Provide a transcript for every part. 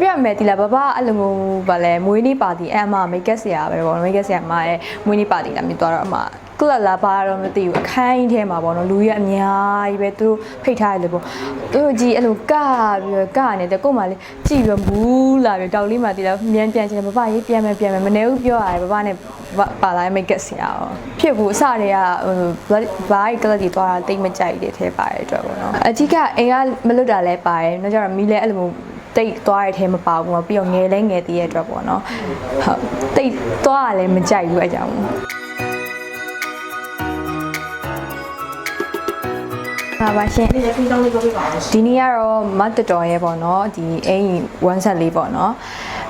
ပြမယ်တီလာဘဘအဲ့လိုမျိုးဗာလဲမွေးနေ့ပါတီအဲ့အမမိတ်ကက်ဆရာပဲပေါ့နော်မိတ်ကက်ဆရာမရဲ့မွေးနေ့ပါတီလာမြင်သွားတော့အမကလပ်လာပါတော့မသိဘူးအခန်းကြီးထဲမှာပေါ့နော်လူကြီးအများကြီးပဲသူတို့ဖိတ်ထားရတယ်ပေါ့သူတို့ကြီးအဲ့လိုကပြီးတော့ကနေတယ်ကို့မှလေကြည့်ပြီးတော့ဘူးလာပြီးတောက်လေးမှတီလာမြန်ပြန်ချင်တယ်ဘဘရေးပြန်မယ်ပြန်မယ်မနေဘူးပြောရတယ်ဘဘနဲ့ပါလာမိတ်ကက်ဆရာရောဖြစ်ဘူးအစတွေကဟိုဘားကလပ်ကြီးသွားတာတိတ်မကြိုက်တဲ့ထဲပါတယ်အတွက်ပေါ့နော်အကြီးကအိမ်ကမလွတ်တာလဲပါတယ်နောက်ကျတော့မီးလဲအဲ့လိုမျိုး တိတ်သွားတဲ့ထဲမပါဘူးပြီးတော့ငယ်လဲငယ်သေးတဲ့အတွက်ပေါ့နော်ဟုတ်တိတ်သွားရလဲမကြိုက်ဘူးအကြောင်းပါပါရှင်ဒီနေ့ဖိတောင်းလေးပြောပြပါဦးဒီနေ့ကတော့မတ်တတော်ရဲ့ပေါ့နော်ဒီအိမ်1ဆက်လေးပေါ့နော်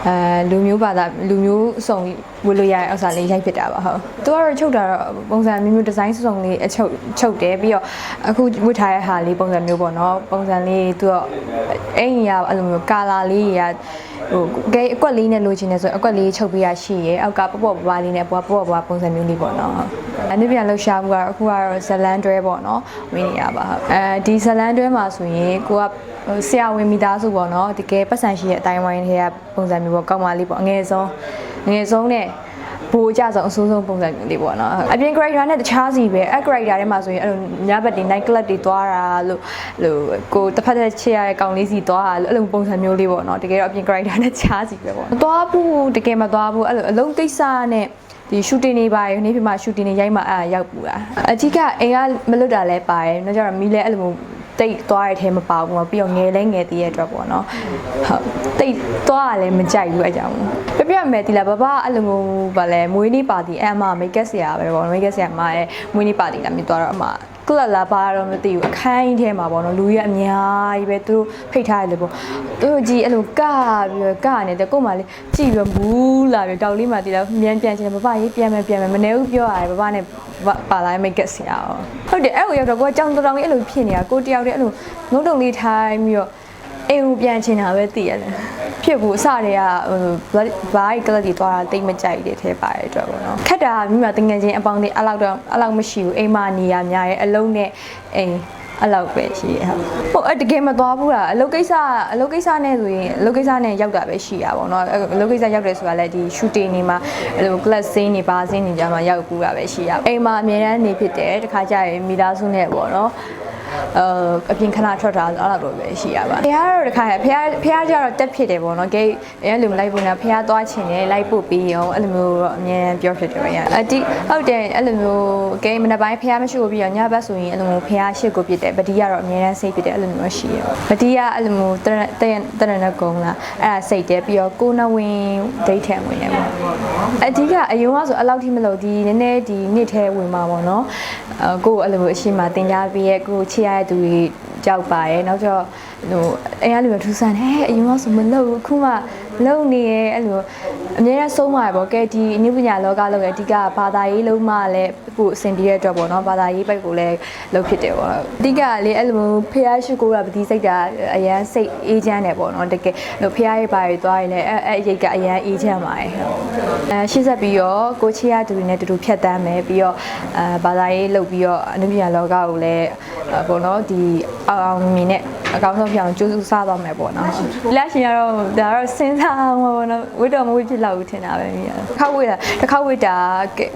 အဲလူမျိုးဘာသာလူမျိုးစုံဝယ်လို့ရတဲ့ဥစ္စာလေးရိုက်ဖြစ်တာပါဟုတ်သူကတော့ချုပ်တာတော့ပုံစံမျိုးမျိုးဒီဇိုင်းစုံလေးအချုပ်ချုပ်တယ်ပြီးတော့အခုဝတ်ထားတဲ့ဟာလေးပုံစံမျိုးပေါ့နော်ပုံစံလေးသူကအိမ်ရအဲ့လိုမျိုးကာလာလေးရ ဟိုဂိတ်အကွက်လေးနဲ့လိုချင်နေဆိုရင်အကွက်လေးချုပ်ပေးရရှိရဲအောက်ကပေါ့ပေါ့ပွားလေးနဲ့ပွားပေါ့ပွားပုံစံမျိုးလေးပေါ့နော်ဟုတ်အနည်းပြန်လှူရှာမှုကတော့အခုကတော့ဇလန်တွဲပေါ့နော်ဝင်နေရပါဟုတ်အဲဒီဇလန်တွဲမှာဆိုရင်ကိုကဟိုဆရာဝန်မိသားစုပေါ့နော်တကယ်ပတ်စံရှိတဲ့အတိုင်းဝိုင်းတွေကပုံစံမျိုးပေါ့ကောင်းပါလိပေါ့အငယ်ဆုံးအငယ်ဆုံးနဲ့ ဘူကြဆုံးအဆိုးဆုံးပုံစံမျိုးလေးပေါ့နော်အပြင် character နဲ့တခြားစီပဲအ character ထဲမှာဆိုရင်အဲ့လိုညဘက်တွေ night club တွေသွားတာလို့လို့ကိုတစ်ဖက်တစ်ချစ်ရတဲ့ကောင်လေးစီသွားတာလို့အဲ့လိုပုံစံမျိုးလေးပေါ့နော်တကယ်တော့အပြင် character နဲ့တခြားစီပဲပေါ့သွားဘူးတကယ်မသွားဘူးအဲ့လိုအလုံးကိစ္စနဲ့ဒီ shooting တွေပါရနေပြမှာ shooting တွေရိုက်မှာအဲ့ရောက်ပူတာအကြီးကအိမ်ကမလွတ်တာလဲပါတယ်နောက်ကျတော့မီးလဲအဲ့လိုမျိုး တိတ်သွားတဲ့ထဲမပါဘူးပြီးတော့ငယ်လဲငယ်သေးတဲ့အတွက်ပေါ့နော်ဟုတ်တိတ်သွားရလဲမကြိုက်ဘူးအကြောင်းပြပြမယ်တီလာဘဘအဲ့လိုမျိုးဗာလဲမွေးနေ့ပါတီအဲ့အမမိတ်ကက်ဆရာပဲပေါ့မိတ်ကက်ဆရာမရဲ့မွေးနေ့ပါတီလာမြင်သွားတော့အမ ကလပ်လာပါတော့မသိဘူးအခန်းကြီးထဲမှာပေါ့နော်လူကြီးအများကြီးပဲသူတို့ဖိတ်ထားရတယ်ပေါ့သူတို့ကြီးအဲ့လိုကပြီးတော့ကနေတယ်ကို့မှလေကြည့်ပြီးတော့ဘူးလာပြီးတောက်လေးမှတီလာမြန်ပြန်ချင်တယ်ဘဘရေးပြန်မယ်ပြန်မယ်မနေဘူးပြောရတယ်ဘဘနဲ့ပါလာမိတ်ကက်ဆရာရောဟုတ်တယ်အဲ့ကိုရောက်တော့ကိုကကြောင်တောင်ကြီးအဲ့လိုဖြစ်နေတာကိုတယောက်တည်းအဲ့လိုငုံတုံလေးထိုင်းပြီးတော့အိမ်ကိုပြန်ချင်တာပဲသိရတယ် ဖြစ်ဘူးအစတွေကဟိုဘားကလပ်ကြီးသွားတာတိတ်မကြိုက်တဲ့ထဲပါတယ်အတွက်ပေါ့နော်ခက်တာကမိမတငယ်ချင်းအပေါင်းတွေအဲ့လောက်တော့အဲ့လောက်မရှိဘူးအိမ်မနေရများရဲ့အလုံးနဲ့အိမ်အဲ့လောက်ပဲရှိရဟုတ်ဟိုအဲ့တကယ်မသွားဘူးလားအလုပ်ကိစ္စအလုပ်ကိစ္စနဲ့ဆိုရင်အလုပ်ကိစ္စနဲ့ရောက်တာပဲရှိရပါဘောเนาะအလုပ်ကိစ္စရောက်တယ်ဆိုတာလည်းဒီ shooting နေမှာအဲ့လို class scene တွေပါ scene တွေကြမှာရောက်ကူတာပဲရှိရအိမ်မှာအမြဲတမ်းနေဖြစ်တယ်တခါကျရင်မိသားစုနဲ့ပေါ့เนาะ အဲအပြင်ခဏထွက်တာအဲ့လိုတော့ပဲရှိရပါဖះကတော့တခါဖះဖះကျတော့တက်ဖြစ်တယ်ပေါ့နော်ဂိတ်အဲ့လိုမလိုက်ဘူးနော်ဖះသွားချင်တယ်လိုက်ပို့ပြီးရောအဲ့လိုမျိုးတော့အမြဲတမ်းပြောဖြစ်တယ်ဗျာအတိဟုတ်တယ်အဲ့လိုမျိုးဂိတ်မနေ့ပိုင်းဖះမရှိဘူးပြီးတော့ညဘက်ဆိုရင်အဲ့လိုမျိုးဖះရှစ်ကိုပြစ်တယ်ဗတိကတော့အမြဲတမ်းစိတ်ပြစ်တယ်အဲ့လိုမျိုးရှိရဗတိကအဲ့လိုမျိုးတရတရတရနဲ့ကုန်းလာအဲ့ဒါစိတ်တယ်ပြီးတော့ကိုနဝင်ဒိတ်ထံဝင်တယ်ပေါ့အဓိကအယုံကဆိုအဲ့လောက်ထိမလို့ဒီနည်းနည်းဒီနှစ်ထဲဝင်มาပေါ့နော်အကိုအဲ့လိုမျိုးအရှိမတင်ကြပြီးရဲ့ကိုချစ်ရတဲ့သူတွေကြောက်ပါတယ်နောက်ကျတော့ဟိုအိမ်ကလူတွေထူးဆန်းတယ်အရင်ကဆိုမလုပ်ဘူးအခုမှလုံနေရဲ့အဲ့လိုအများအားဆုံးပါပေါ့ကဲဒီအနုပညာလောကလောက်ရဲ့အဓိကဘာသာရေးလုံးမလည်းကိုအဆင်ပြေတဲ့အတွက်ပေါ့နော်ဘာသာရေးဘက်ကိုလည်းလုပ်ဖြစ်တယ်ပေါ့အဓိကလေအဲ့လိုဖះရှိကိုကပတိစိတ်တာအရန်စိတ်အေးချမ်းတယ်ပေါ့နော်တကယ်လို့ဖះရဲ့ဘာတွေသွားရင်လည်းအဲ့အဲ့အရေးကအရန်အေးချမ်းပါတယ်အဲရှေ့ဆက်ပြီးတော့ကိုချီရသူတွေနဲ့တူတူဖြတ်တန်းမယ်ပြီးတော့အဲဘာသာရေးလုပ်ပြီးတော့အနုပညာလောကကိုလည်း ပေါ့နော်ဒီအောင်အောင်မြင်နဲ့အကောင်းဆုံးပြောင်းကျိုးစုစားသွားမယ်ပေါ့နော်လက်ရှင်ကတော့ဒါတော့စဉ်းစားမှာပေါ့နော်ဝိတော်မဝိဖြစ်လောက်ထင်တာပဲမြင်တစ်ခါဝိတာတစ်ခါဝိတာ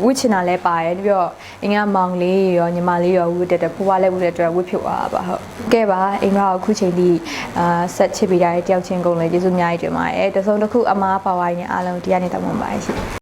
ဝိချင်တာလည်းပါတယ်ပြီးတော့အင်္ဂါမောင်လေးရောညီမလေးရောဝိတက်တယ်ဖွားလည်းဝိတက်တယ်ဝိဖြစ်သွားတာပါဟုတ်ကဲပါအင်္ဂါကိုအခုချိန်ထိအာဆက်ချစ်ပေးတာတဲ့တယောက်ချင်းကုန်လည်းကျေးဇူးအများကြီးတင်ပါတယ်တစုံတစ်ခုအမားပါဝိုင်းနဲ့အားလုံးတရားနေတောင်းပန်ပါရှိ